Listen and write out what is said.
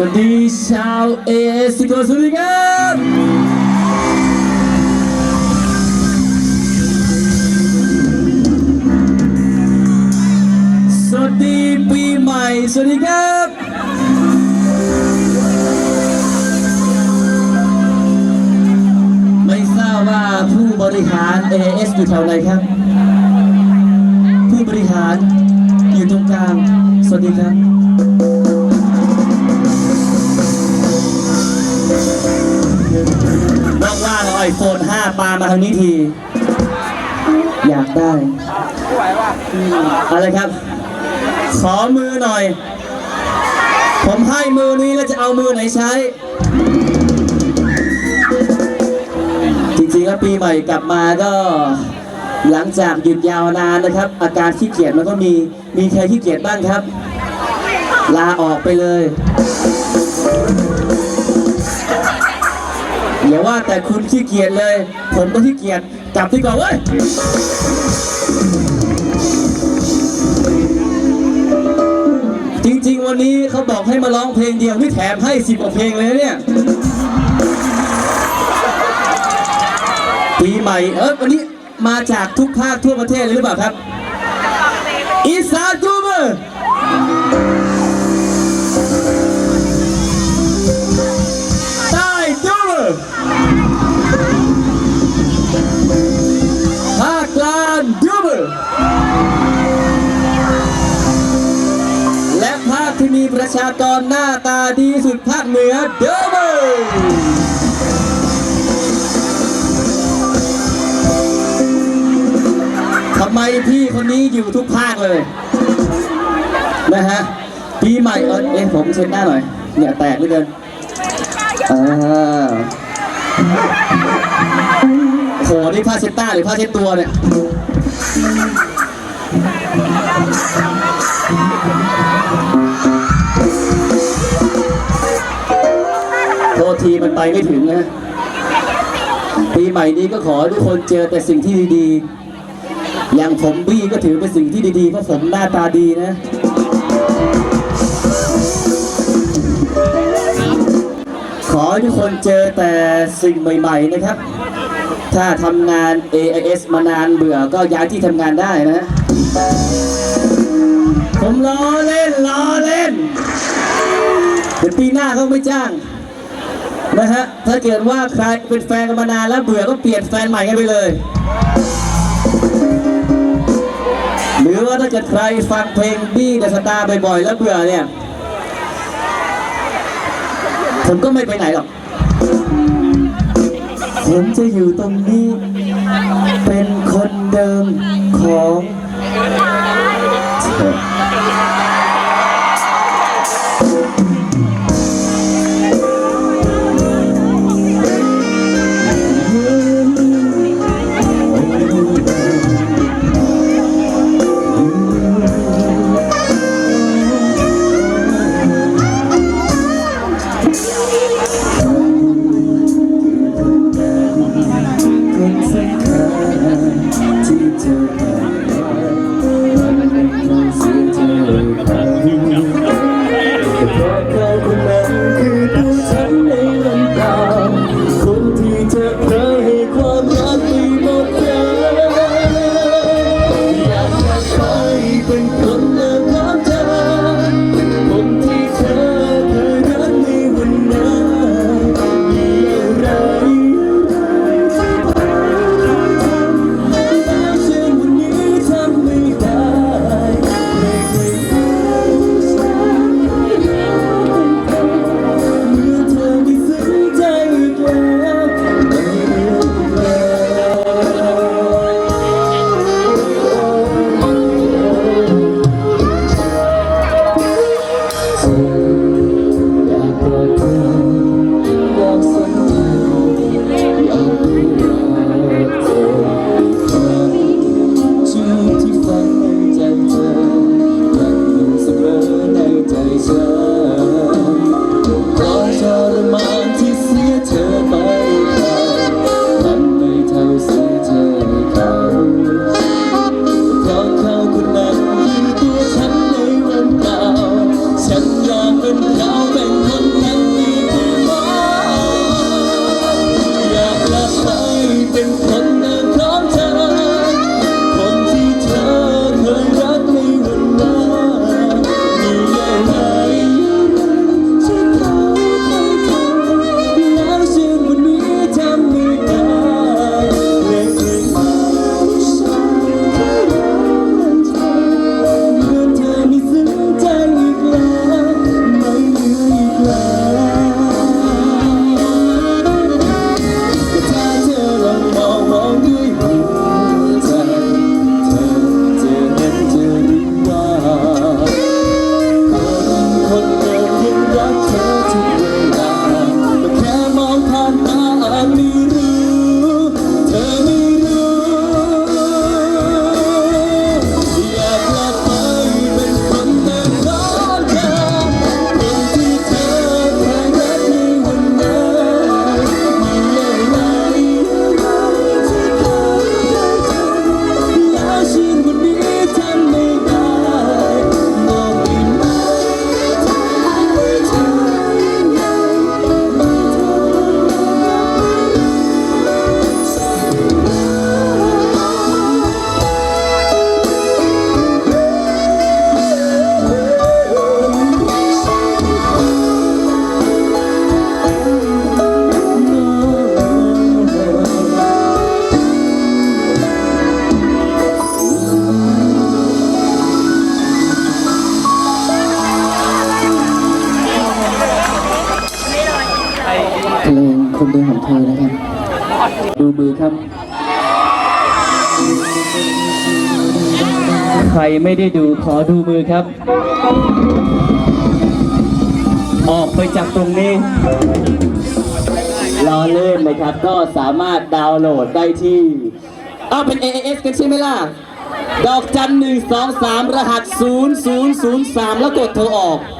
สวัสดีชาวเอสโกสวัสดีครับสวัสดีปีใหม่สวัสดีครับ ไม่ทราบว่าผู้บริหาร AS อยู่แถวไหนครับ ผู้บริหารอยู่ตรงกลาง สวัสดีครับ 5ปามาทางนี้ที อยากได้อะไรครับ ขอมือหน่อย ผมให้มือนี้แล้วจะเอามือไหนใช้ จริงๆแล้วปีใหม่กลับมาก็หลังจากหยุดยาวนานนะครับ อาการขี้เกียจมันก็มีมีใครขี้เกียจบ้างครับ ลาออกไปเลย อย่าว่าแต่คุณขี้เกียจเลย ผมก็ขี้เกียจกลับที่ก่อนเว้ยจริงๆ วันนี้เขาบอกให้มาร้องเพลงเดียวนี่แถมให้สิบกว่าเพลงเลยเนี่ยปีใหม่เออวันนี้มาจากทุกภาคทั่วประเทศเลยหรือเปล่าครับอีสานกูเบอร์ และภาคที่มีประชากรหน้าตาดีสุดภาคเหนือเดอเบทำไมพี่คนนี้อยู่ทุกภาคเลย นะฮะปีใหม่เออเอ๊ะผมเช็ดหน้าหน่อยเนี่ยแตกเหลือเกินอ่าโหนี่ผ้าเช็ดหน้าหรือผ้าเช็ดตัวเนี่ย โทษทีมันไปไม่ถึงนะ ปีใหม่นี้ก็ขอทุกคนเจอแต่สิ่งที่ดีๆ อย่างผมบี้ก็ถือเป็นสิ่งที่ดีๆ เพราะผมหน้าตาดีนะขอให้ทุกคนเจอแต่สิ่งใหม่ ๆ นะครับ ถ้าทำงาน AIS มานานเบื่อก็ย้ายที่ทำงานได้นะ ผมล้อเล่นล้อเล่นเดี๋ยวปีหน้าเขาไม่จ้างนะฮะ ถ้าเกิดว่าใครเป็นแฟนกันมานานแล้วเบื่อก็เปลี่ยนแฟนใหม่กันไปเลย หรือว่าถ้าเกิดใครฟังเพลงบี้เดสตาบ่อยๆ แล้วเบื่อเนี่ย ผมก็ไม่ไปไหนหรอก ผมจะอยู่ตรงนี้ เป็นคนเดิมของเธอ ลงคนเดิมของเธอนะครับ ดูมือครับ ใครไม่ได้ดูขอดูมือครับ ออกไปจากตรงนี้รอเล่นนะครับ ก็สามารถดาวน์โหลดได้ที่เอาเป็น AAS กันใช่ไหมล่ะ ดอกจันหนึ่งสองสามรหัส 0003 แล้วกดโทรออก